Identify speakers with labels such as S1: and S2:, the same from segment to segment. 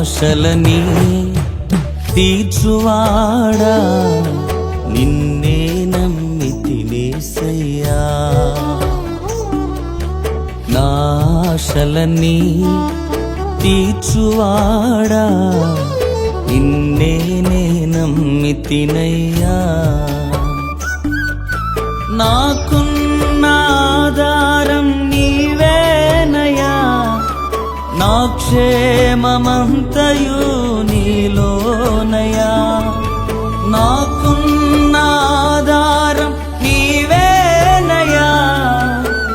S1: ఆశలని తీర్చువాడా? నిన్నే నమ్మి తినేసయ్యా నాశలని తీర్చువాడా? నిన్నే నే నమ్మి తినయ్యా నాకున్న ఆధారం క్షేమమంతయు నీలోనయా. నాకున్నాధారం నీవేనయా.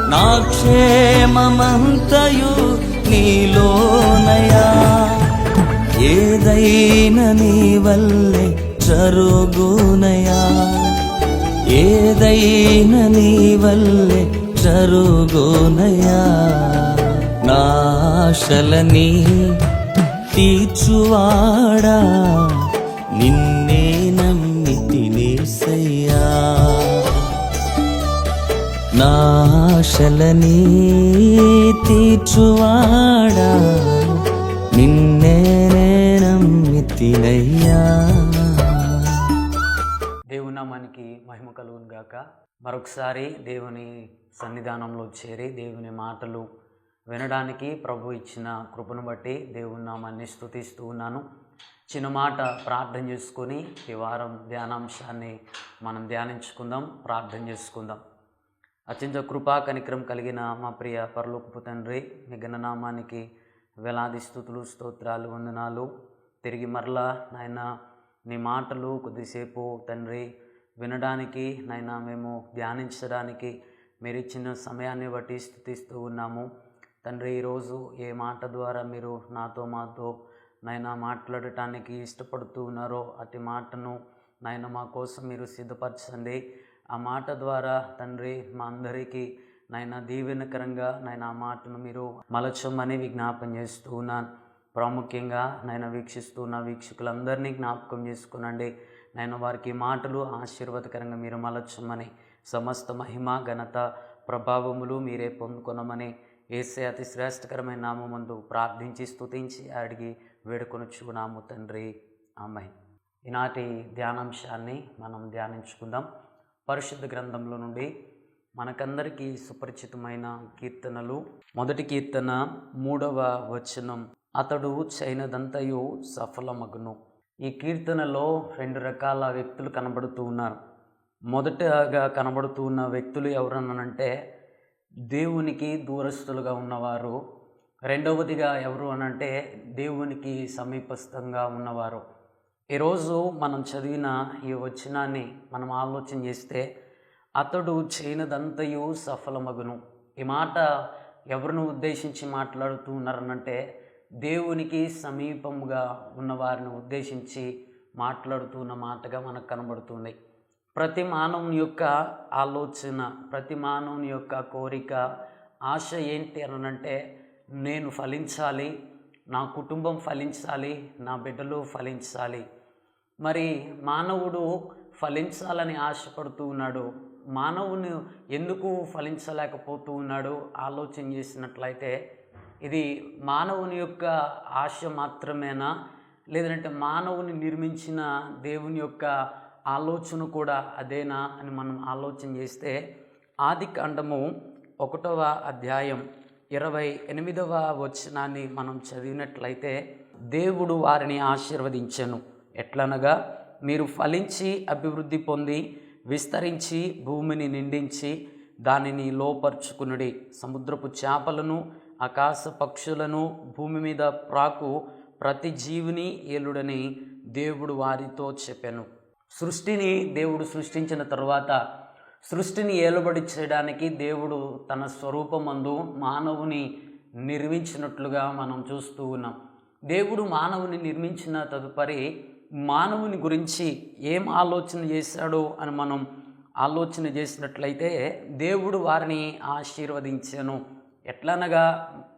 S1: నా క్షేమమంతయు నీలోనయా. ఏదైనా నీ వల్లే జరుగునయా. ఏదైనా నీ వల్లే జరుగునయా. నాశలని తీర్చువాడా? నిన్నే నమ్మి తినేసయ్యా నాశలని తీర్చువాడా? నిన్నే నమ్మి తినయ్యా
S2: దేవునామానికి మహిమ కలుగును గాక మరొకసారి దేవుని సన్నిధానంలో చేరి దేవుని మాటలు వినడానికి ప్రభు ఇచ్చిన కృపను బట్టి దేవుని నామాన్ని స్థుతిస్తూ ఉన్నాను. చిన్న మాట ప్రార్థన చేసుకొని ఈ వారం ధ్యానాంశాన్ని మనం ధ్యానించుకుందాం ప్రార్థన చేసుకుందాం. అత్యంత కృపా కనికరం కలిగిన మా ప్రియ పరలోకపు తండ్రి మీ గణనామానికి వేలాది స్థుతులు స్తోత్రాలు వందనాలు. తిరిగి మరలా నాయన నీ మాటలు కొద్దిసేపు తండ్రి వినడానికి నాయన మేము ధ్యానించడానికి మీరు ఇచ్చిన సమయాన్ని బట్టి స్థుతిస్తూ ఉన్నాము. తండ్రి ఈరోజు ఏ మాట ద్వారా మీరు నాతో మాతో నాయన మాట్లాడటానికి ఇష్టపడుతూ ఉన్నారో అతి మాటను నాయన మా కోసం మీరు సిద్ధపరచండి. ఆ మాట ద్వారా తండ్రి మా అందరికీ నాయన దీవెనకరంగా నాయన ఆ మాటను మీరు మలచమని విజ్ఞాపం చేస్తూ ఉన్నాను. ప్రాముఖ్యంగా నాయన వీక్షిస్తున్న వీక్షకులందరినీ జ్ఞాపకం చేసుకునండి. నేను వారికి మాటలు ఆశీర్వాదకరంగా మీరు మలచమని సమస్త మహిమ ఘనత ప్రభావములు మీరే పొందుకొనమని ఏసే అతి శ్రేష్టకరమైన నామందు ప్రార్థించి స్తుతించి అడిగి వేడుకొనుచున్నాము తండ్రి. ఆమె ఈనాటి ధ్యానాంశాన్ని మనం ధ్యానించుకుందాం. పరిశుద్ధ గ్రంథంలో నుండి మనకందరికీ సుపరిచితమైన కీర్తనలు. మొదటి కీర్తన మూడవ వచనం. అతడు చైనదంతయు సఫలమగును. ఈ కీర్తనలో రెండు రకాల వ్యక్తులు కనబడుతూ ఉన్నారు. మొదటగా కనబడుతూ ఉన్న వ్యక్తులు ఎవరనంటే దేవునికి దూరస్తులుగా ఉన్నవారు. రెండవదిగా ఎవరు అనంటే దేవునికి సమీపస్థంగా ఉన్నవారు. ఈరోజు మనం చదివిన ఈ వచనాన్ని మనం ఆలోచన చేస్తే అతడు చేయనదంతయు సఫలమగును. ఈ మాట ఎవరిని ఉద్దేశించి మాట్లాడుతూ ఉన్నారనంటే దేవునికి సమీపముగా ఉన్నవారిని ఉద్దేశించి మాట్లాడుతున్న మాటగా మనకు కనబడుతుంది. ప్రతి మానవుని యొక్క ఆలోచన ప్రతి మానవుని యొక్క కోరిక ఆశ ఏంటి అనంటే నేను ఫలించాలి నా కుటుంబం ఫలించాలి నా బిడ్డలు ఫలించాలి. మరి మానవుడు ఫలించాలని ఆశపడుతూ ఉన్నాడు. మానవుని ఎందుకు ఫలించలేకపోతూ ఉన్నాడు? ఆలోచన చేసినట్లయితే ఇది మానవుని యొక్క ఆశ మాత్రమేనా? లేదంటే మానవుని నిర్మించిన దేవుని యొక్క ఆలోచన కూడా అదేనా అని మనం ఆలోచన చేస్తే ఆది కాండము ఒకటవ అధ్యాయం ఇరవై ఎనిమిదవ వచనాన్ని మనం చదివినట్లయితే దేవుడు వారిని ఆశీర్వదించెను. ఎట్లనగా మీరు ఫలించి అభివృద్ధి పొంది విస్తరించి భూమిని నిండించి దానిని లోపరుచుకునుడి. సముద్రపు చేపలను ఆకాశ పక్షులను భూమి మీద ప్రాకు ప్రతి జీవిని ఏలుడని దేవుడు వారితో చెప్పాను. సృష్టిని దేవుడు సృష్టించిన తరువాత సృష్టిని ఏలుబడి చేయడానికి దేవుడు తన స్వరూపమందు మానవుని నిర్మించినట్లుగా మనం చూస్తూ ఉన్నాం. దేవుడు మానవుని నిర్మించిన తదుపరి మానవుని గురించి ఏం ఆలోచన చేశాడో అని మనం ఆలోచన చేసినట్లయితే దేవుడు వారిని ఆశీర్వదించాను. ఎట్లనగా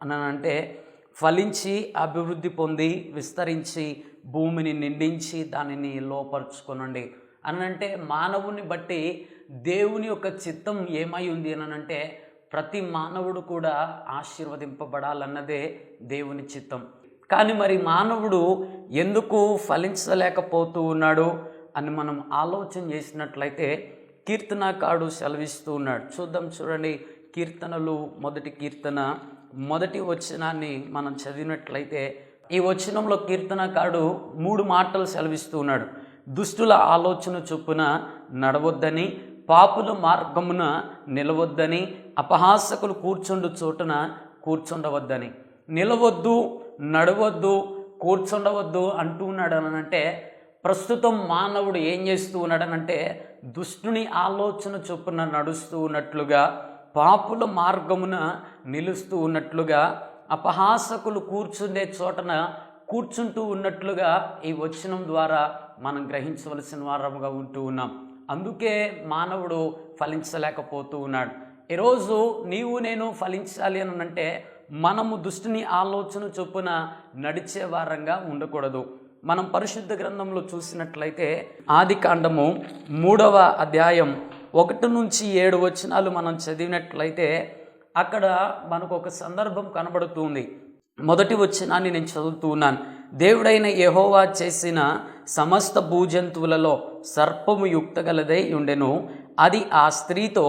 S2: అనంటే ఫలించి అభివృద్ధి పొంది విస్తరించి భూమిని నిండించి దానిని లోపరుచుకొనండి. అనంటే మానవుని బట్టి దేవుని యొక్క చిత్తం ఏమై ఉంది అనంటే ప్రతి మానవుడు కూడా ఆశీర్వదింపబడాలన్నదే దేవుని చిత్తం. కానీ మరి మానవుడు ఎందుకు ఫలించలేకపోతూ ఉన్నాడు అని మనం ఆలోచన చేసినట్లయితే కీర్తనకాడు సెలవిస్తూ ఉన్నాడు. చూద్దాం చూడండి కీర్తనలు మొదటి కీర్తన మొదటి వచనాన్ని మనం చదివినట్లయితే ఈ వచనంలో కీర్తనకాడు మూడు మాటలు సెలవిస్తూ ఉన్నాడు. దుష్టుల ఆలోచన చొప్పున నడవద్దని పాపుల మార్గమున నిలవద్దని అపహాసకులు కూర్చుండు చోటున కూర్చుండవద్దని. నిలవద్దు నడవద్దు కూర్చుండవద్దు అంటూ ఉన్నాడు అనంటే ప్రస్తుతం మానవుడు ఏం చేస్తూ ఉన్నాడనంటే దుష్టుని ఆలోచన చొప్పున నడుస్తూ ఉన్నట్లుగా పాపుల మార్గమున నిలుస్తూ ఉన్నట్లుగా అపహాసకులు కూర్చుండే చోటన కూర్చుంటూ ఉన్నట్లుగా ఈ వచనం ద్వారా మనం గ్రహించవలసిన వారముగా ఉంటూ ఉన్నాం. అందుకే మానవుడు ఫలించలేకపోతూ ఉన్నాడు. ఈరోజు నీవు నేను ఫలించాలి అని అంటే మనము దుష్టిని ఆలోచన చొప్పున నడిచే వారంగా ఉండకూడదు. మనం పరిశుద్ధ గ్రంథంలో చూసినట్లయితే ఆది కాండము మూడవ అధ్యాయం ఒకటి నుంచి ఏడు వచనాలు మనం చదివినట్లయితే అక్కడ మనకు ఒక సందర్భం కనబడుతుంది. మొదటి వచ్చినాన్ని నేను చదువుతూ ఉన్నాను. దేవుడైన యహోవా చేసిన సమస్త భూజంతువులలో సర్పము యుక్తగలదై ఉండెను. అది ఆ స్త్రీతో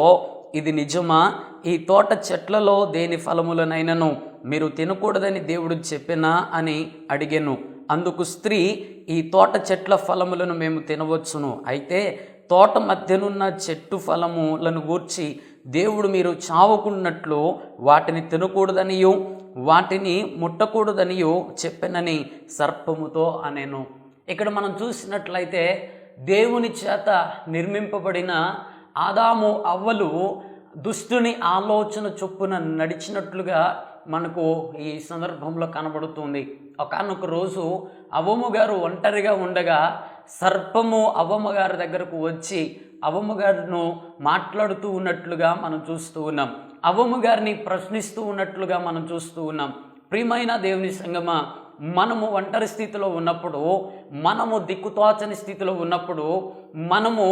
S2: ఇది నిజమా? ఈ తోట చెట్లలో దేని ఫలములనైనను మీరు తినకూడదని దేవుడు చెప్పినా? అని అడిగాను. అందుకు స్త్రీ ఈ తోట చెట్ల ఫలములను మేము తినవచ్చును. అయితే తోట మధ్యనున్న చెట్టు ఫలములను గూర్చి దేవుడు మీరు చావకున్నట్లు వాటిని తినకూడదనియో వాటిని ముట్టకూడదనియో చెప్పనని సర్పముతో అనేను. ఇక్కడ మనం చూసినట్లయితే దేవుని చేత నిర్మింపబడిన ఆదాము అవ్వలు దుష్టుని ఆలోచన చొప్పున నడిచినట్లుగా మనకు ఈ సందర్భంలో కనబడుతుంది. ఒకనొక రోజు అవమ్మ గారు ఒంటరిగా ఉండగా సర్పము అవ్వమ్మగారి గారి దగ్గరకు వచ్చి అవమ్మగారును మాట్లాడుతూ ఉన్నట్లుగా మనం చూస్తూ ఉన్నాం. అవమ్మ గారిని ప్రశ్నిస్తూ ఉన్నట్లుగా మనం చూస్తూ ఉన్నాం. ప్రియమైన దేవుని సంగమ మనము ఒంటరి స్థితిలో ఉన్నప్పుడు మనము దిక్కుతోచని స్థితిలో ఉన్నప్పుడు మనము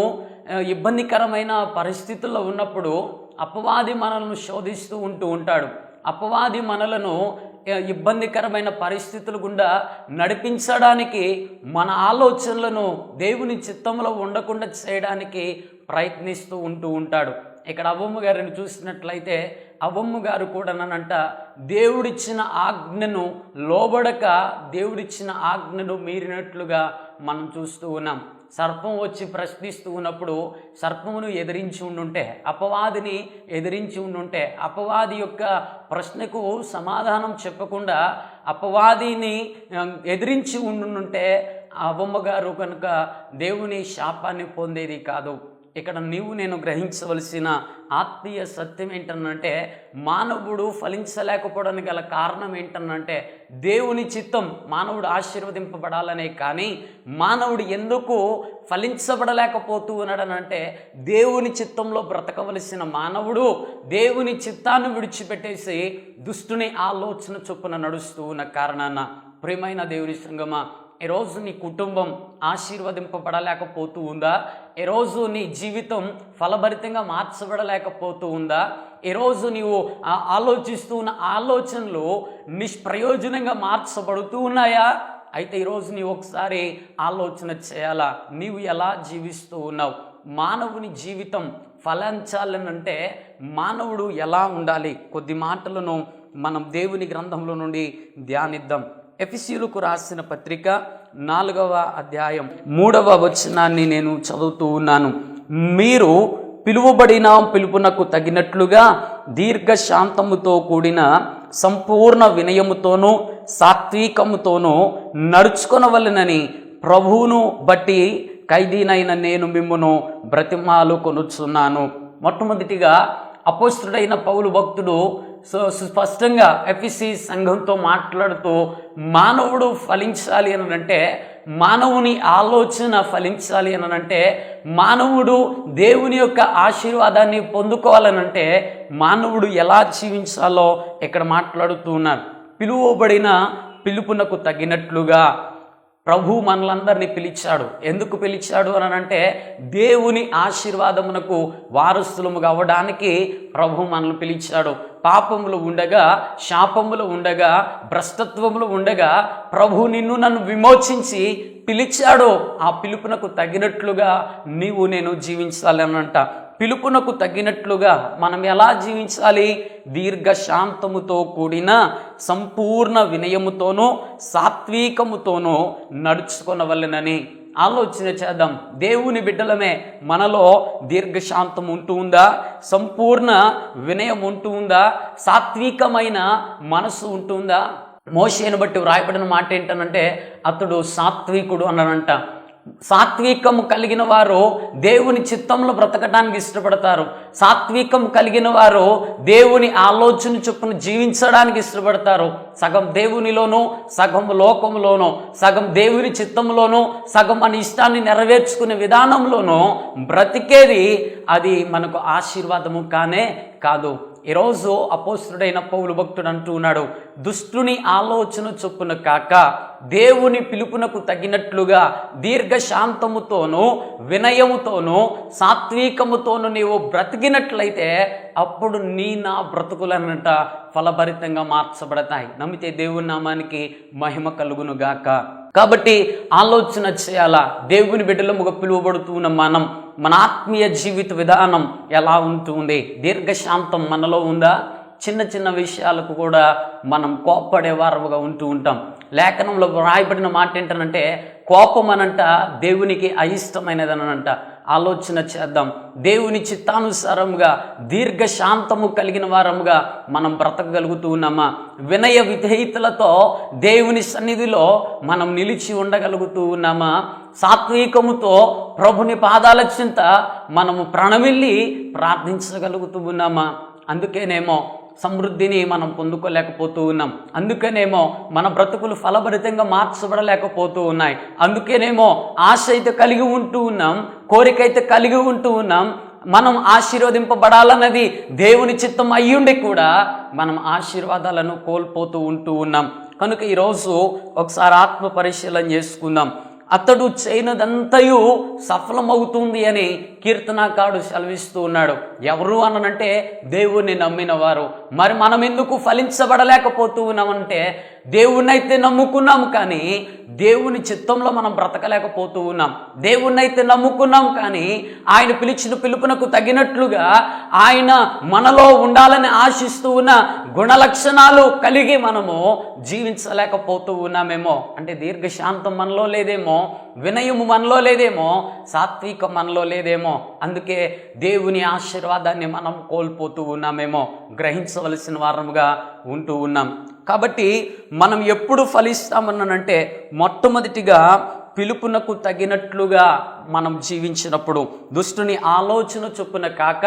S2: ఇబ్బందికరమైన పరిస్థితుల్లో ఉన్నప్పుడు అపవాది మనల్ని శోధిస్తూ ఉంటూ ఉంటాడు. అపవాది మనలను ఇబ్బందికరమైన పరిస్థితులు గుండా నడిపించడానికి మన ఆలోచనలను దేవుని చిత్తంలో ఉండకుండా చేయడానికి ప్రయత్నిస్తూ ఉంటూ ఉంటాడు. ఇక్కడ అవ్వమ్మ గారిని చూసినట్లయితే అవ్వమ్మ గారు కూడా కూడానంట దేవుడిచ్చిన ఆజ్ఞను లోబడక దేవుడిచ్చిన ఆజ్ఞను మీరినట్లుగా మనం చూస్తూ ఉన్నాం. సర్పం వచ్చి ప్రశ్నిస్తూ ఉన్నప్పుడు సర్పమును ఎదిరించి ఉండుంటే అపవాదిని ఎదిరించి ఉండుంటే అపవాది యొక్క ప్రశ్నకు సమాధానం చెప్పకుండా అపవాదిని ఎదిరించి ఉండుంటే ఆ బొమ్మగారు కనుక దేవుని శాపాన్ని పొందేది కాదు. ఇక్కడ నీవు నేను గ్రహించవలసిన ఆత్మీయ సత్యం ఏంటనంటే మానవుడు ఫలించలేకపోవడానికి గల కారణం ఏంటనంటే దేవుని చిత్తం మానవుడు ఆశీర్వదింపబడాలనే కానీ మానవుడు ఎందుకు ఫలించబడలేకపోతూ ఉన్నాడనంటే దేవుని చిత్తంలో బ్రతకవలసిన మానవుడు దేవుని చిత్తాన్ని విడిచిపెట్టేసి దుష్టుని ఆలోచన చొప్పున నడుస్తూ ఉన్న కారణాన. ప్రియమైన దేవుని సంగమా ఈరోజు నీ కుటుంబం ఆశీర్వదింపబడలేకపోతూ ఉందా? ఈరోజు నీ జీవితం ఫలభరితంగా మార్చబడలేకపోతూ ఉందా? ఈరోజు నీవు ఆలోచిస్తూ ఉన్న ఆలోచనలు నిష్ప్రయోజనంగా మార్చబడుతూ ఉన్నాయా? అయితే ఈరోజు నీవు ఒకసారి ఆలోచన చేయాలా? నీవు ఎలా జీవిస్తూ ఉన్నావు? మానవుని జీవితం ఫలించాలనంటే మానవుడు ఎలా ఉండాలి? కొద్ది మాటలను మనం దేవుని గ్రంథంలో నుండి ధ్యానిద్దాం. ఎఫిసియులకు రాసిన పత్రిక నాలుగవ అధ్యాయం మూడవ వచనాన్ని నేను చదువుతూ ఉన్నాను. మీరు పిలువబడిన పిలుపునకు తగినట్లుగా దీర్ఘ శాంతముతో కూడిన సంపూర్ణ వినయముతోనూ సాత్వికముతోనూ నడుచుకొనవలెనని ప్రభువును బట్టి ఖైదీనైన నేను మిమ్మును బ్రతిమాలు కొనుచున్నాను. మొట్టమొదటిగా అపోస్తుడైన పౌలు భక్తుడు సో స్పష్టంగా ఎఫ్ఈసి సంఘంతో మాట్లాడుతూ మానవుడు ఫలించాలి అని అంటే మానవుని ఆలోచన ఫలించాలి అని అంటే మానవుడు దేవుని యొక్క ఆశీర్వాదాన్ని పొందుకోవాలనంటే మానవుడు ఎలా జీవించాలో ఇక్కడ మాట్లాడుతూ ఉన్నారు పిలువబడిన పిలుపునకు తగినట్లుగా ప్రభు మనలందరినీ పిలిచాడు. ఎందుకు పిలిచాడు అని అంటే దేవుని ఆశీర్వాదమునకు వారసులము అవ్వడానికి ప్రభు మనల్ని పిలిచాడు. పాపములు ఉండగా శాపములు ఉండగా భ్రష్టత్వములు ఉండగా ప్రభు నిన్ను నన్ను విమోచించి పిలిచాడో. ఆ పిలుపునకు తగినట్లుగా నీవు నేను జీవించాలనంట పిలుపునకు తగినట్లుగా మనం ఎలా జీవించాలి? దీర్ఘశాంతముతో కూడిన సంపూర్ణ వినయముతోనూ సాత్వికముతోనూ నడుచుకొనవలెనని ఆలోచన చేద్దాం. దేవుని బిడ్డలమే మనలో దీర్ఘశాంతం ఉంటూ ఉందా? సంపూర్ణ వినయం ఉంటూ ఉందా? సాత్వికమైన మనసు ఉంటుందా మోషేను బట్టి వ్రాయబడిన మాట ఏంటనంటే అతడు సాత్వికుడు అన్నానంట సాత్వికము కలిగిన వారు దేవుని చిత్తంలో బ్రతకడానికి ఇష్టపడతారు. సాత్వికం కలిగిన వారు దేవుని ఆలోచన చొప్పున జీవించడానికి ఇష్టపడతారు. సగం దేవునిలోనూ సగం లోకంలోనూ సగం దేవుని చిత్తంలోనూ సగం మన ఇష్టాన్ని నెరవేర్చుకునే విధానంలోనూ బ్రతికేది అది మనకు ఆశీర్వాదము కానే కాదు. ఈరోజు అపోస్తుడైన పౌలు భక్తుడు అంటూ ఉన్నాడు దుష్టుని ఆలోచన చొప్పున కాక దేవుని పిలుపునకు తగినట్లుగా దీర్ఘశాంతముతోనూ వినయముతోనూ సాత్వికముతోనూ నీవు బ్రతికినట్లయితే అప్పుడు నీ నా బ్రతుకులనంట ఫలభరితంగా మార్చబడతాయి. నమ్మితే దేవుని నామానికి మహిమ కలుగును గాక. కాబట్టి ఆలోచన చేయాలా? దేవుని బిడ్డలముగా పిలువబడుతూ ఉన్న మనం మన ఆత్మీయ జీవిత విధానం ఎలా ఉంటుంది? దీర్ఘశాంతం మనలో ఉందా? చిన్న చిన్న విషయాలకు కూడా మనం కోప్పడేవారుగా ఉంటూ ఉంటాం. లేఖనంలో రాయబడిన మాట ఏంటనంటే కోపం అనంట దేవునికి అయిష్టమైనదనంట ఆలోచన చేద్దాం. దేవుని చిత్తానుసారముగా దీర్ఘశాంతము కలిగిన వారముగా మనం బ్రతకగలుగుతూ ఉన్నామా? వినయ విధేయతలతో దేవుని సన్నిధిలో మనం నిలిచి ఉండగలుగుతూ ఉన్నామా? సాత్వికముతో ప్రభుని పాదాల చింత మనము ప్రణమిల్లి ప్రార్థించగలుగుతూ ఉన్నామా అందుకేనేమో సమృద్ధిని మనం పొందుకోలేకపోతూ ఉన్నాం. అందుకనేమో మన బ్రతుకులు ఫలభరితంగా మార్చబడలేకపోతూ ఉన్నాయి. అందుకేనేమో ఆశ అయితే కలిగి ఉంటూ ఉన్నాం కోరిక అయితే కలిగి ఉంటూ ఉన్నాం. మనం ఆశీర్వదింపబడాలన్నది దేవుని చిత్తం అయ్యుండి కూడా మనం ఆశీర్వాదాలను కోల్పోతూ ఉంటూ ఉన్నాం. కనుక ఈరోజు ఒకసారి ఆత్మ పరిశీలన చేసుకుందాం. అతడు చేయనదంతయు సఫలమవుతుంది అని కీర్తనాకారుడు సెలవిస్తూ ఉన్నాడు. ఎవరు అనంటే దేవుణ్ణి నమ్మిన వారు మరి మనం ఎందుకు ఫలించబడలేకపోతూ ఉన్నామంటే దేవుణ్ణైతే నమ్ముకున్నాము కానీ దేవుని చిత్తంలో మనం బ్రతకలేకపోతూ ఉన్నాం. దేవుణ్ణైతే నమ్ముకున్నాం కానీ ఆయన పిలిచిన పిలుపునకు తగినట్లుగా ఆయన మనలో ఉండాలని ఆశిస్తూ ఉన్న గుణలక్షణాలు కలిగి మనము జీవించలేకపోతూ ఉన్నామేమో. అంటే దీర్ఘశాంతం మనలో లేదేమో. వినయము మనలో లేదేమో? సాత్విక మనలో లేదేమో? అందుకే దేవుని ఆశీర్వాదాన్ని మనం కోల్పోతూ ఉన్నామేమో? గ్రహించవలసిన వారముగా ఉంటూ ఉన్నాం. కాబట్టి మనం ఎప్పుడు ఫలిస్తామన్నానంటే మొట్టమొదటిగా పిలుపునకు తగినట్లుగా మనం జీవించినప్పుడు దుష్టుని ఆలోచన చొప్పున కాక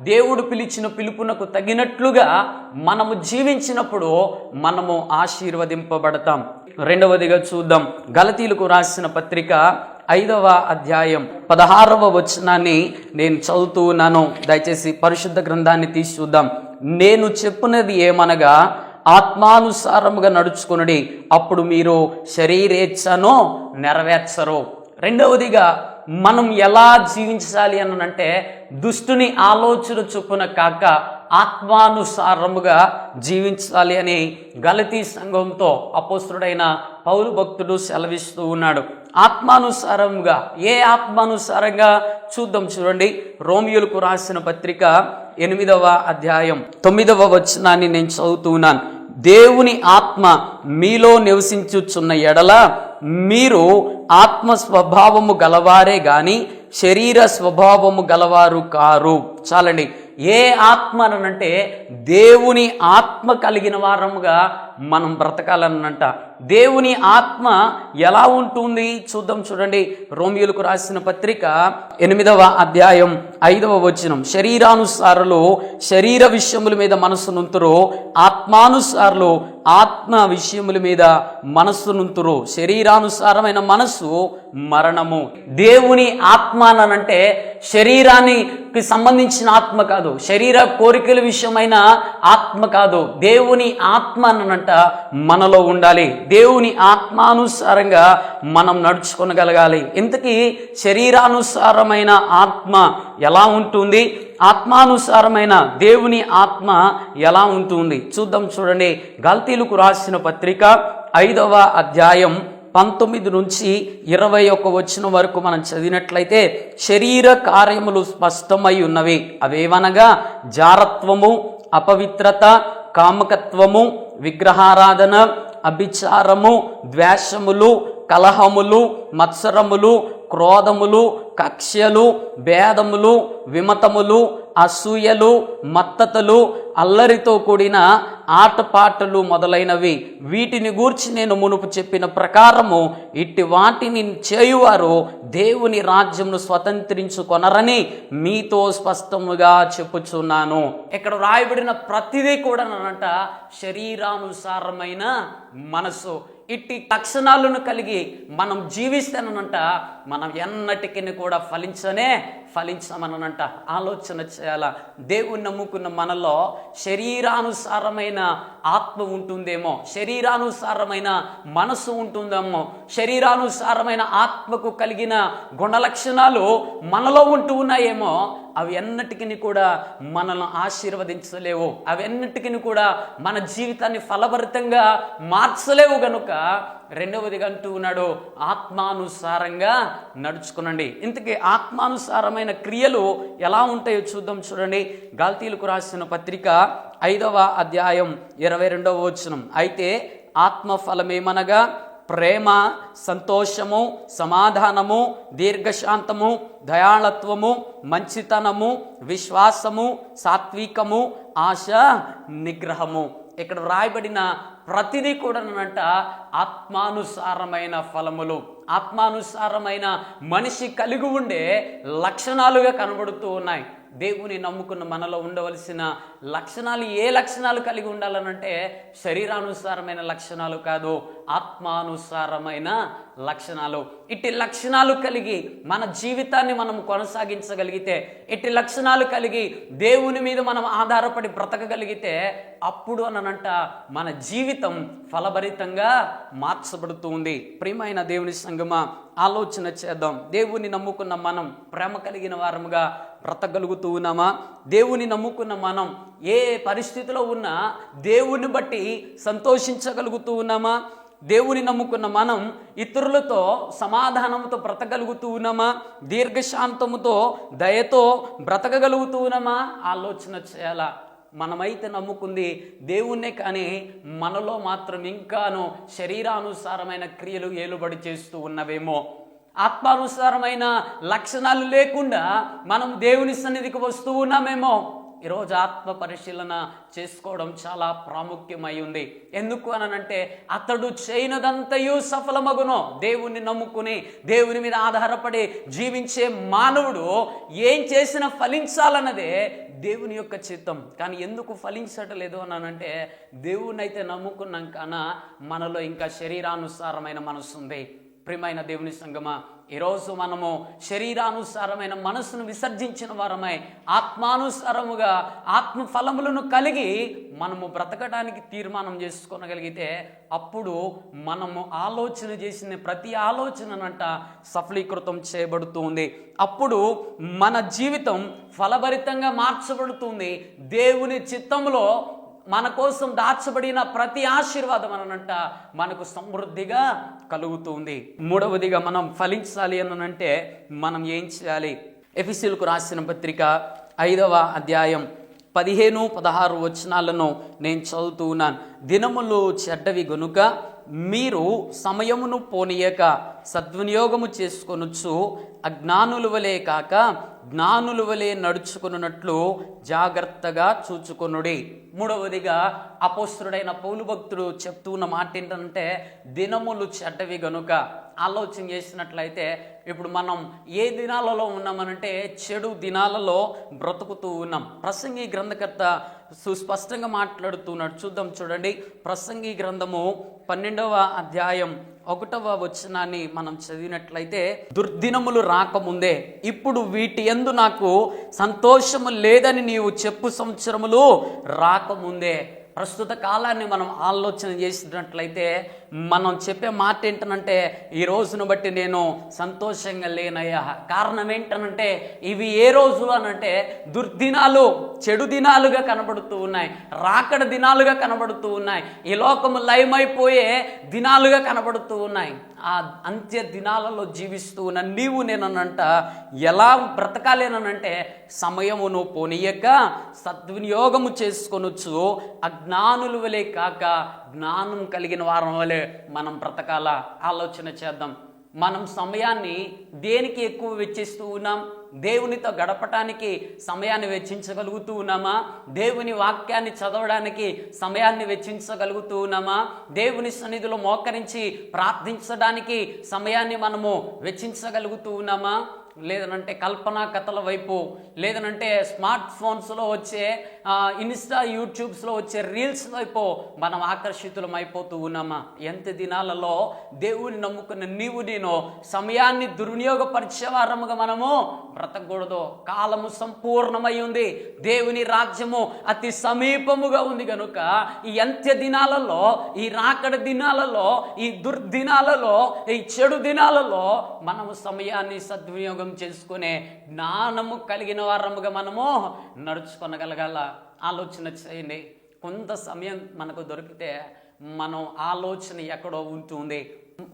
S2: దేవుడు పిలిచిన పిలుపునకు తగినట్లుగా మనము జీవించినప్పుడు మనము ఆశీర్వదింపబడతాం. రెండవదిగా చూద్దాం. గలతీలకు రాసిన పత్రిక ఐదవ అధ్యాయం పదహారవ వచనాన్ని నేను చదువుతూ ఉన్నాను దయచేసి పరిశుద్ధ గ్రంథాన్ని తీసి చూద్దాం. నేను చెప్పినది ఏమనగా ఆత్మానుసారముగా నడుచుకునడి అప్పుడు మీరు శరీరేచ్ఛను నెరవేర్చరు. రెండవదిగా మనం ఎలా జీవించాలి అనంటే దుష్టుని ఆలోచన చొప్పున కాక ఆత్మానుసారముగా జీవించాలి అని గలతీ సంఘంతో అపోస్తుడైన పౌరు భక్తుడు సెలవిస్తూ ఉన్నాడు. ఆత్మానుసారంగా ఏ ఆత్మానుసారంగా చూద్దాం చూడండి. రోమియోలకు రాసిన పత్రిక ఎనిమిదవ అధ్యాయం తొమ్మిదవ వచనాన్ని నేను చదువుతూ ఉన్నాను. దేవుని ఆత్మ మీలో నివసించుచున్న ఎడల మీరు ఆత్మ స్వభావము గలవారే గాని శరీర స్వభావము గలవారు కారు. చాలండి. ఏ ఆత్మ అనంటే దేవుని ఆత్మ కలిగిన వారముగా మనం బ్రతకాలన్నంట దేవుని ఆత్మ ఎలా ఉంటుంది? చూద్దాం చూడండి. రోమియోలకు రాసిన పత్రిక ఎనిమిదవ అధ్యాయం ఐదవ వచనం. శరీరానుసారులు శరీర విషయముల మీద మనసు నుంతురు ఆత్మానుసారులు ఆత్మ విషయముల మీద మనస్సు నుంతురు. శరీరానుసారమైన మనస్సు మరణము. దేవుని ఆత్మ అనంటే శరీరానికి సంబంధించిన ఆత్మ కాదు. శరీర కోరికల విషయమైన ఆత్మ కాదు. దేవుని ఆత్మ అనంట మనలో ఉండాలి. దేవుని ఆత్మానుసారంగా మనం నడుచుకొనగలగాలి. ఇంతకీ శరీరానుసారమైన ఆత్మ ఎలా ఉంటుంది? ఆత్మానుసారమైన దేవుని ఆత్మ ఎలా ఉంటుంది? చూద్దాం చూడండి. గల్తీలకు రాసిన పత్రిక ఐదవ అధ్యాయం పంతొమ్మిది నుంచి ఇరవై ఒక వచ్చిన వరకు మనం చదివినట్లయితే శరీర కార్యములు స్పష్టమై ఉన్నవి. అవేవనగా? జారత్వము అపవిత్రత కామకత్వము విగ్రహారాధన అభిచారము ద్వేషములు కలహములు మత్సరములు క్రోధములు కక్ష్యలు భేదములు విమతములు అసూయలు మత్తతలు అల్లరితో కూడిన ఆటపాటలు మొదలైనవి. వీటిని గూర్చి నేను మునుపు చెప్పిన ప్రకారము ఇట్టి వాటిని చేయువారు దేవుని రాజ్యంను స్వతంత్రించుకొనరని మీతో స్పష్టముగా చెప్పుచున్నాను. ఇక్కడ వ్రాయబడిన ప్రతిదీ కూడా అనంట శరీరానుసారమైన మనసు. ఇట్టి లక్షణాలను కలిగి మనం జీవిస్తాననంట మనం ఎన్నటికీ కూడా ఫలించనే ఫలించమనంట ఆలోచన చేయాల. దేవుని నమ్ముకున్న మనలో శరీరానుసారమైన ఆత్మ ఉంటుందేమో శరీరానుసారమైన మనసు ఉంటుందేమో శరీరానుసారమైన ఆత్మకు కలిగిన గుణ లక్షణాలు మనలో ఉంటూ ఉన్నాయేమో అవి ఎన్నటికీ కూడా మనల్ని ఆశీర్వదించలేవు. అవి ఎన్నటికీ కూడా మన జీవితాన్ని ఫలభరితంగా మార్చలేవు గనుక రెండవదిగా అంటూ ఉన్నాడు ఆత్మానుసారంగా నడుచుకునండి. ఇంతకీ ఆత్మానుసారమైన క్రియలు ఎలా ఉంటాయో చూద్దాం చూడండి. గాల్తీలకు రాసిన పత్రిక ఐదవ అధ్యాయం ఇరవై రెండవ వచనం. అయితే ఆత్మఫలమేమనగా ప్రేమ సంతోషము సమాధానము దీర్ఘశాంతము దయాళత్వము మంచితనము విశ్వాసము సాత్వికము ఆశ నిగ్రహము. ఇక్కడ వ్రాయబడిన ప్రతిదీ కూడానంట ఆత్మానుసారమైన ఫలములు. ఆత్మానుసారమైన మనిషి కలిగి ఉండే లక్షణాలుగా కనబడుతూ ఉన్నాయి. దేవుని నమ్ముకున్న మనలో ఉండవలసిన లక్షణాలు ఏ లక్షణాలు కలిగి ఉండాలనంటే శరీరానుసారమైన లక్షణాలు కాదు ఆత్మానుసారమైన లక్షణాలు. ఇట్టి లక్షణాలు కలిగి మన జీవితాన్ని మనం కొనసాగించగలిగితే ఇట్టి లక్షణాలు కలిగి దేవుని మీద మనం ఆధారపడి బ్రతకగలిగితే అప్పుడు అనంట మన జీవితం ఫలభరితంగా మార్చబడుతుంది ప్రియమైన దేవుని సంగమా ఆలోచన చేద్దాం. దేవుని నమ్ముకున్న మనం ప్రేమ కలిగిన వారముగా బ్రతకగలుగుతూ ఉన్నామా? దేవుని నమ్ముకున్న మనం ఏ పరిస్థితిలో ఉన్నా దేవుని బట్టి సంతోషించగలుగుతూ ఉన్నామా? దేవుని నమ్ముకున్న మనం ఇతరులతో సమాధానంతో బ్రతకగలుగుతూ ఉన్నామా? దీర్ఘశాంతముతో దయతో బ్రతకగలుగుతూ ఉన్నామా? ఆలోచన చేయాలా? మనమైతే నమ్ముకుంది దేవుణ్ణే కానీ మనలో మాత్రం ఇంకాను శరీరానుసారమైన క్రియలు ఏలుబడి చేస్తూ ఉన్నవేమో. ఆత్మానుసారమైన లక్షణాలు లేకుండా మనం దేవుని సన్నిధికి వస్తూ ఉన్నామేమో. ఈరోజు ఆత్మ పరిశీలన చేసుకోవడం చాలా ప్రాముఖ్యమై ఉంది. ఎందుకు అనంటే అతడు చేయనదంతయు సఫలమగును. దేవుణ్ణి నమ్ముకుని దేవుని మీద ఆధారపడి జీవించే మానవుడు ఏం చేసినా ఫలించాలన్నదే దేవుని యొక్క చిత్తం. కానీ ఎందుకు ఫలించటలేదు అనంటే అంటే దేవుణ్ణి అయితే నమ్ముకున్నాం కాన మనలో ఇంకా శరీరానుసారమైన మనసు ఉంది ప్రియమైన దేవుని సంగమా ఈరోజు మనము శరీరానుసారమైన మనసును విసర్జించిన వారమై ఆత్మానుసారముగా ఆత్మ ఫలములను కలిగి మనము బ్రతకడానికి తీర్మానం చేసుకోనగలిగితే అప్పుడు మనము ఆలోచన చేసిన ప్రతి ఆలోచననంట సఫలీకృతం చేయబడుతుంది. అప్పుడు మన జీవితం ఫలభరితంగా మార్చబడుతుంది. దేవుని చిత్తంలో మన కోసం దాచబడిన ప్రతి ఆశీర్వాదం అనంట మనకు సమృద్ధిగా కలుగుతుంది మూడవదిగా మనం ఫలించాలి అనంటే మనం ఏం చేయాలి? ఎఫిసిల్కు రాసిన పత్రిక ఐదవ అధ్యాయం పదిహేను పదహారు వచనాలను నేను చదువుతూ ఉన్నాను. దినములు చెడ్డవి గనుక మీరు సమయమును పోనీయక సద్వినియోగము చేసుకొనొచ్చు అజ్ఞానుల వలె కాక జ్ఞానుల వలె నడుచుకున్నట్లు జాగ్రత్తగా చూచుకొనుడి. మూడవదిగా అపోస్తుడైన పౌలు భక్తుడు చెప్తున్న మాట ఏంటంటే దినములు చెడ్డవి గనుక. ఆలోచన చేసినట్లయితే ఇప్పుడు మనం ఏ దినాలలో ఉన్నామనంటే చెడు దినాలలో బ్రతుకుతూ ఉన్నాం. ప్రసంగి గ్రంథకర్త సుస్పష్టంగా మాట్లాడుతున్నాడు. చూద్దాం చూడండి. ప్రసంగి గ్రంథము పన్నెండవ అధ్యాయం ఒకటవ వచనాన్ని మనం చదివినట్లయితే దుర్దినములు రాకముందే ఇప్పుడు వీటి ఎందు నాకు సంతోషము లేదని నీవు చెప్పు సంవత్సరములు రాకముందే. ప్రస్తుత కాలాన్ని మనం ఆలోచన చేసినట్లయితే మనం చెప్పే మాట ఏంటనంటే ఈ రోజును బట్టి నేను సంతోషంగా లేనయ్యా. కారణం ఏంటనంటే ఇవి ఏ రోజులు అనంటే దుర్దినాలు చెడు దినాలుగా కనబడుతూ ఉన్నాయి. రాకడ దినాలుగా కనబడుతూ ఉన్నాయి. ఈ లోకము లయమైపోయే దినాలుగా కనబడుతూ ఉన్నాయి. ఆ అంత్య దినాలలో జీవిస్తూ ఉన్న నీవు నేననంట ఎలా బ్రతకాలేనంటే సమయమును పోనీయక సద్వినియోగము చేసుకొనొచ్చు అజ్ఞానులు వలే కాక జ్ఞానం కలిగిన వారం వలె మనం బ్రతకాల? ఆలోచన చేద్దాం. మనం సమయాన్ని దేనికి ఎక్కువ వెచ్చిస్తూ ఉన్నాం? దేవునితో గడపటానికి సమయాన్ని వెచ్చించగలుగుతూ ఉన్నామా? దేవుని వాక్యాన్ని చదవడానికి సమయాన్ని వెచ్చించగలుగుతూ ఉన్నామా? దేవుని సన్నిధిలో మోకరించి ప్రార్థించడానికి సమయాన్ని మనము వెచ్చించగలుగుతూ ఉన్నామా? లేదనంటే కల్పనా కథల వైపు లేదనంటే స్మార్ట్ ఫోన్స్లో వచ్చే ఇన్స్టా యూట్యూబ్స్లో వచ్చే రీల్స్ వైపు మనం ఆకర్షితులం అయిపోతూ ఉన్నామా? ఎంత దినాలలో దేవుని నమ్ముకున్న నీవు నేను సమయాన్ని దుర్వినియోగపరిచే వారముగా మనము బ్రతకూడదు. కాలము సంపూర్ణమై ఉంది. దేవుని రాజ్యము అతి సమీపముగా ఉంది కనుక ఈ అంత్య దినాలలో ఈ రాకడ దినాలలో ఈ దుర్దినాలలో ఈ చెడు దినాలలో మనము సమయాన్ని సద్వినియోగం చేసుకునే జ్ఞానము కలిగిన వారముగా మనము నడుచుకొనగలగాల. ఆలోచన చేయండి. కొంత సమయం మనకు దొరికితే మనం ఆలోచన ఎక్కడో ఉంటుంది.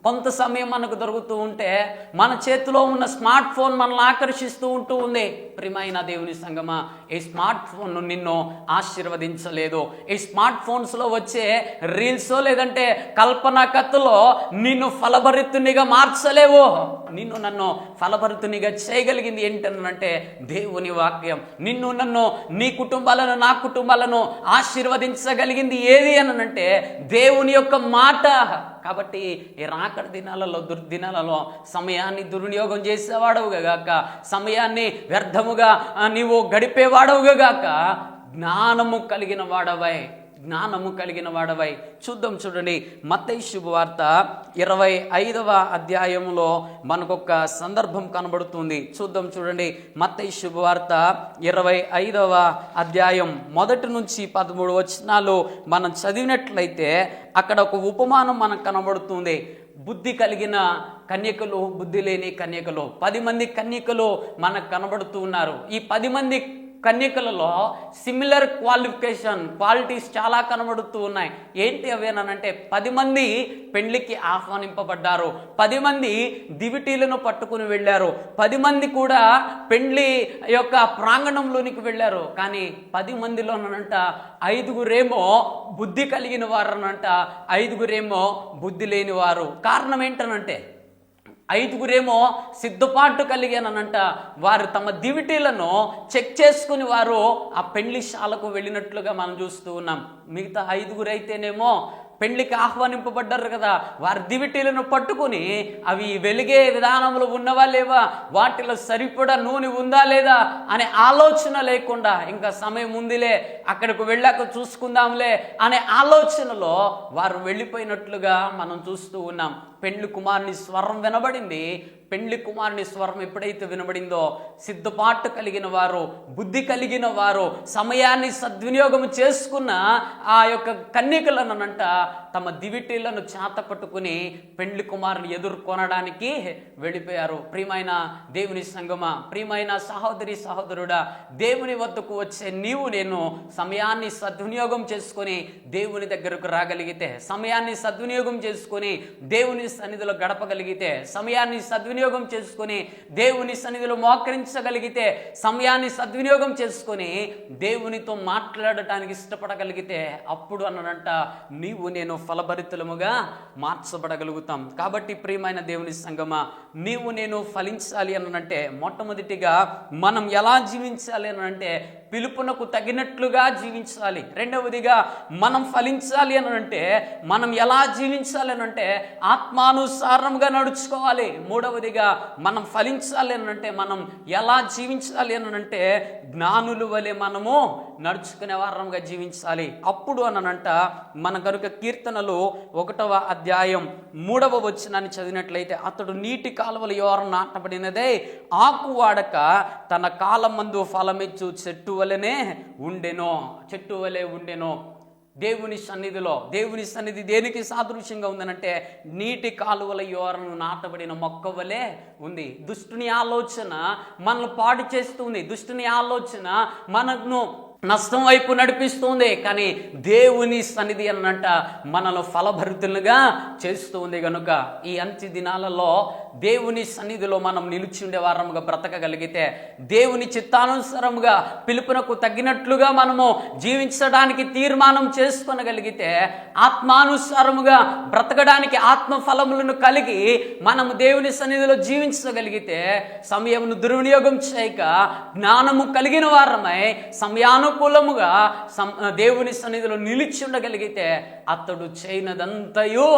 S2: కొంత సమయం మనకు దొరుకుతూ ఉంటే మన చేతిలో ఉన్న స్మార్ట్ ఫోన్ మనల్ని ఆకర్షిస్తూ ఉంటూ ఉంది. ప్రియమైన దేవుని సంగమా ఈ స్మార్ట్ ఫోన్ నిన్ను ఆశీర్వదించలేదు. ఈ స్మార్ట్ ఫోన్స్లో వచ్చే రీల్స్ లేదంటే కల్పన కథలో నిన్ను ఫలభరితునిగా మార్చలేవు. నిన్ను నన్ను ఫలభరితునిగా చేయగలిగింది ఏంటనంటే దేవుని వాక్యం. నిన్ను నన్ను నీ కుటుంబాలను నా కుటుంబాలను ఆశీర్వదించగలిగింది ఏది అనంటే దేవుని యొక్క మాట. కాబట్టి ఈ రాకడ దినాలలో దుర్దినాలలో సమయాన్ని దుర్వినియోగం చేసేవాడవుగా గాక సమయాన్ని వ్యర్థముగా నీవు గడిపేవాడవుగా గాక జ్ఞానము కలిగిన వాడవై. జ్ఞానము కలిగిన వాడవై. చూద్దాం చూడండి. మత్తై శుభవార్త ఇరవై ఐదవ అధ్యాయంలో మనకొక సందర్భం కనబడుతుంది. చూద్దాం చూడండి. మత్తై శుభవార్త ఇరవై ఐదవ అధ్యాయం మొదటి నుంచి పదమూడు వచనాలు మనం చదివినట్లయితే అక్కడ ఒక ఉపమానం మనకు కనబడుతుంది. బుద్ధి కలిగిన కన్యకలు బుద్ధి లేని కన్యకలు. పది మంది కన్యకలు మనకు కనబడుతూ ఉన్నారు. ఈ పది మంది కన్యకలలో సిమిలర్ క్వాలిఫికేషన్ క్వాలిటీస్ చాలా కనబడుతూ ఉన్నాయి. ఏంటి అవేనంటే పది మంది పెళ్ళికి ఆహ్వానింపబడ్డారు. పది మంది దివిటీలను పట్టుకుని వెళ్ళారు. పది మంది కూడా పెండ్లి యొక్క ప్రాంగణంలోనికి వెళ్ళారు. కానీ పది మందిలోనంట ఐదుగురేమో బుద్ధి కలిగిన వారనంట ఐదుగురేమో బుద్ధి లేని వారు కారణం ఏంటనంటే ఐదుగురేమో సిద్ధపాటు కలిగానంట వారు తమ దివిటీలను చెక్ చేసుకుని వారు ఆ పెళ్ళి శాలకు వెళ్ళినట్లుగా మనం చూస్తూ ఉన్నాం. మిగతా ఐదుగురైతేనేమో పెళ్ళికి ఆహ్వానింపబడ్డారు కదా. వారి దివిటీలను పట్టుకుని అవి వెలిగే విధానంలో ఉన్నవా లేవా? వాటిలో సరిపడా నూనె ఉందా లేదా అనే ఆలోచన లేకుండా ఇంకా సమయం ఉందిలే అక్కడికి వెళ్ళాక చూసుకుందాంలే అనే ఆలోచనలో వారు వెళ్ళిపోయినట్లుగా మనం చూస్తూ ఉన్నాం. పెండ్లి కుమారుని స్వరం వినబడింది పెండ్లి కుమారుని స్వరం ఎప్పుడైతే వినబడిందో సిద్ధపాటు కలిగిన వారు బుద్ధి కలిగిన వారు సమయాన్ని సద్వినియోగం చేసుకున్న ఆ యొక్క కన్యకలనంట తమ దివిటీలను చేత పట్టుకుని పెండ్లి కుమారుని ఎదుర్కొనడానికి వెళ్ళిపోయారు. ప్రియమైన దేవుని సంగమ ప్రియమైన సహోదరి సహోదరుడా దేవుని వద్దకు వచ్చే నీవు నేను సమయాన్ని సద్వినియోగం చేసుకొని దేవుని దగ్గరకు రాగలిగితే సమయాన్ని సద్వినియోగం చేసుకొని దేవుని సన్నిధిలో గడపగలిగితే సమయాన్ని సద్వినియోగం చేసుకొని దేవుని సన్నిధిలో మోకరించగలిగితే సమయాన్ని సద్వినియోగం చేసుకొని దేవునితో మాట్లాడటానికి ఇష్టపడగలిగితే అప్పుడు అన్నంట నీవు నేను ఫలభరితులముగా మార్చబడగలుగుతాం. కాబట్టి ప్రియమైన దేవుని సంగమా నీవు నేను ఫలించాలి అనంటే మొట్టమొదటిగా మనం ఎలా జీవించాలి అనంటే పిలుపునకు తగినట్లుగా జీవించాలి. రెండవదిగా మనం ఫలించాలి అని అంటే మనం ఎలా జీవించాలి అని అంటే ఆత్మానుసారంగా నడుచుకోవాలి. మూడవదిగా మనం ఫలించాలి అని అంటే మనం ఎలా జీవించాలి అని అంటే జ్ఞానులు వలె మనము నడుచుకునే వారంగా జీవించాలి. అప్పుడు అనంట మన కనుక కీర్తనలు ఒకటవ అధ్యాయం మూడవ వచనాన్ని చదివినట్లయితే అతడు నీటి కాలువల యోరం నాటబడినదే ఆకు వాడక తన కాలం మందు ఫలమిచ్చు చెట్టు వలనే ఉండెనో చెట్టు వలె ఉండెనో. దేవుని సన్నిధిలో దేవుని సన్నిధి దేనికి సాదృశ్యంగా ఉందనంటే నీటి కాలువల యోరను నాటబడిన మొక్క వలె ఉంది. దుష్టుని ఆలోచన మనల్ని పాడు చేస్తుంది. దుష్టుని ఆలోచన మనను నష్టం వైపు నడిపిస్తుంది. కానీ దేవుని సన్నిధి అన్నట్ట మనల్ని ఫలభరితులుగా చేస్తుంది గనుక ఈ అంత్య దినాలలో దేవుని సన్నిధిలో మనం నిలిచి ఉండే వారముగా బ్రతకగలిగితే దేవుని చిత్తానుసారముగా పిలుపునకు తగ్గినట్లుగా మనము జీవించడానికి తీర్మానం చేసుకొనగలిగితే ఆత్మానుసారముగా బ్రతకడానికి ఆత్మ ఫలములను కలిగి మనము దేవుని సన్నిధిలో జీవించగలిగితే సమయమును దుర్వినియోగం చేయక జ్ఞానము కలిగిన వారమై సమయానుకూలముగా దేవుని సన్నిధిలో నిలిచి ఉండగలిగితే అతడు చేయనదంతయో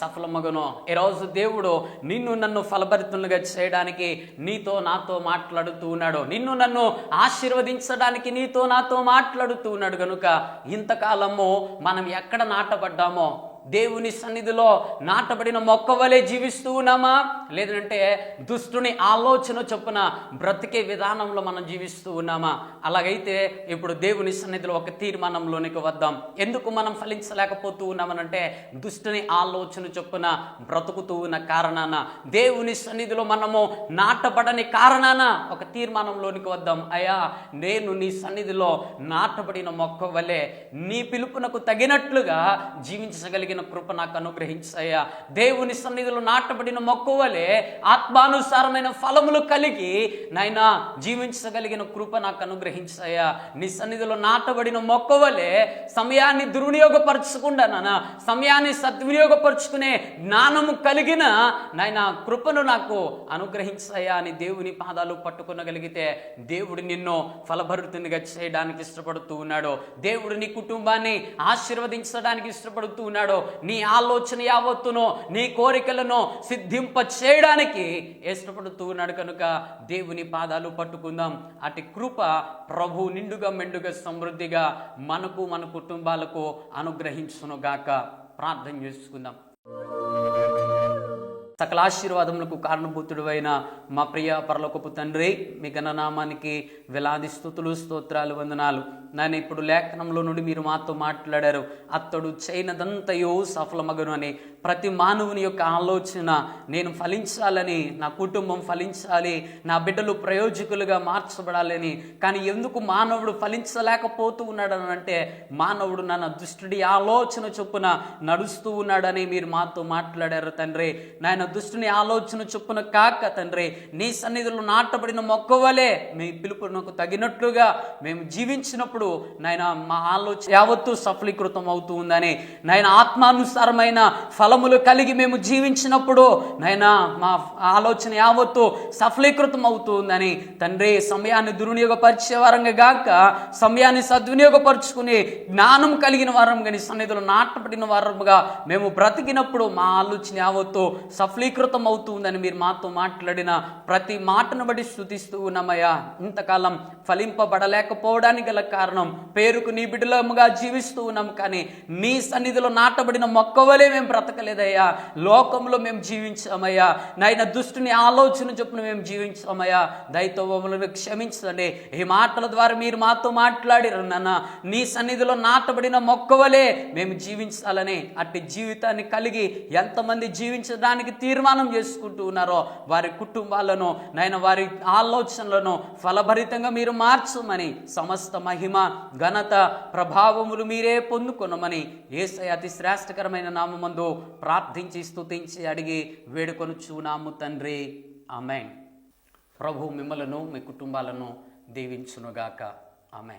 S2: సఫలమగను. ఈరోజు దేవుడు నిన్ను నన్ను ఫలభరితులుగా చేయడానికి నీతో నాతో మాట్లాడుతూ ఉన్నాడు నిన్ను నన్ను ఆశీర్వదించడానికి నీతో నాతో మాట్లాడుతూ ఉన్నాడు కనుక ఇంతకాలము మనం ఎక్కడ నాటబడ్డామో దేవుని సన్నిధిలో నాటబడిన మొక్క వలె జీవిస్తూ ఉన్నామా? లేదంటే దుష్టుని ఆలోచన చొప్పున బ్రతికే విధానంలో మనం జీవిస్తూ ఉన్నామా? అలాగైతే ఇప్పుడు దేవుని సన్నిధిలో ఒక తీర్మానంలోనికి వద్దాం. ఎందుకు మనం ఫలించలేకపోతూ ఉన్నామనంటే దుష్టుని ఆలోచన చొప్పున బ్రతుకుతూ ఉన్న కారణాన. దేవుని సన్నిధిలో మనము నాటబడని కారణాన ఒక తీర్మానంలోనికి వద్దాం. అయ్యా నేను నీ సన్నిధిలో నాటబడిన మొక్క వలె నీ పిలుపునకు తగినట్లుగా జీవించగలిగిన కలిగిన కృప నాకు అనుగ్రహించయ్యా దేవుని సన్నిధిలో నాటబడిన మొక్క ఆత్మానుసారమైన ఫలములు కలిగి నాయనా జీవించగలిగిన కృప నాకు అనుగ్రహించయ్యా నీ సన్నిధిలో నాటబడిన మొక్క సమయాన్ని దుర్వినియోగపరచకుండా నాన్న సమయాన్ని సద్వినియోగపరుచుకునే జ్ఞానము కలిగిన నాయన కృపను నాకు అనుగ్రహించయ్యా అని దేవుని పాదాలు పట్టుకునగలిగితే దేవుడు నిన్ను ఫలభరుతునిగా చేయడానికి ఇష్టపడుతూ ఉన్నాడు. దేవుడు నీ కుటుంబాన్ని ఆశీర్వదించడానికి ఇష్టపడుతూ ఉన్నాడు. నీ ఆలోచన యావత్తును నీ కోరికలను సిద్ధింప చేయడానికి ఇష్టపడుతున్నాడు కనుక దేవుని పాదాలు పట్టుకుందాం. అటు కృప ప్రభు నిండుగా మెండుగా సమృద్ధిగా మనకు మన కుటుంబాలకు అనుగ్రహించునుగాక ప్రార్థన చేసుకుందాం. సకల ఆశీర్వాదములకు కారణభూతుడు అయిన మా ప్రియ పరలోకపు తండ్రి మీ గణనామానికి వేలాది స్థుతులు స్తోత్రాలు వందనాలు. నేను ఇప్పుడు లేఖనంలో నుండి మీరు మాతో మాట్లాడారు. అతడు చేయనదంతయో సఫలమగను అని ప్రతి మానవుని యొక్క ఆలోచన నేను ఫలించాలని నా కుటుంబం ఫలించాలి నా బిడ్డలు ప్రయోజకులుగా మార్చబడాలని. కానీ ఎందుకు మానవుడు ఫలించలేకపోతూ ఉన్నాడని అంటే మానవుడు నన్న దుష్టుడి ఆలోచన చొప్పున నడుస్తూ ఉన్నాడని మీరు మాతో మాట్లాడారు తండ్రి. నాయన దుష్టుని ఆలోచన చొప్పున కాక తండ్రి నీ సన్నిధిలో నాటబడిన మొక్కవలే మీ పిలుపునకు తగినట్లుగా మేము జీవించినప్పుడు నాయన మా ఆలోచన యావత్తు సఫలీకృతం అవుతూ ఉందని నాయన ఆత్మానుసారమైన ఫలములు కలిగి మేము జీవించినప్పుడు నాయన మా ఆలోచన యావత్తు సఫలీకృతం అవుతూ ఉందని. తండ్రి సమయాన్ని దుర్వినియోగపరిచే వారంగా గాక సమయాన్ని సద్వినియోగపరుచుకుని జ్ఞానం కలిగిన వారం కానీ సన్నిధిలో నాటపడిన వారముగా మేము బ్రతికినప్పుడు మా ఆలోచన యావత్తు సఫలీకృతం అవుతుందని మీరు మాతో మాట్లాడిన ప్రతి మాటను బట్టి స్థుతిస్తూ ఉన్నామయ్యా. ఇంతకాలం ఫలింపబడలేకపోవడానికి గల కారణం. పేరుకు నీ బిడ్డలముగా జీవిస్తూ ఉన్నాం కానీ నీ సన్నిధిలో నాటబడిన మొక్కవలే మేము బ్రతకలేదయ్యా. లోకంలో మేము జీవించామయ్యా. నాయన దుష్టుని ఆలోచన చొప్పున మేము జీవించామయ్యా. దయతో మమ్మల్ని క్షమించండి. ఈ మాటల ద్వారా మీరు మాతో మాట్లాడిరు నాన్న. నీ సన్నిధిలో నాటబడిన మొక్కవలే మేము జీవించాలని అట్టి జీవితాన్ని కలిగి ఎంతమంది జీవించడానికి తీర్మానం చేసుకుంటూ ఉన్నారో వారి కుటుంబాలను నాయన వారి ఆలోచనలను ఫలభరితంగా మీరు మార్చమని సమస్త మహిమ ఘనత ప్రభావములు మీరే పొందుకొనమని ఏసై అతి శ్రేష్టకరమైన నామందు ప్రార్థించి స్తుతించి అడిగి వేడుకొనుచున్నాము తండ్రి. ఆమె ప్రభు మిమ్మలను మీ కుటుంబాలను దీవించునుగాక. ఆమె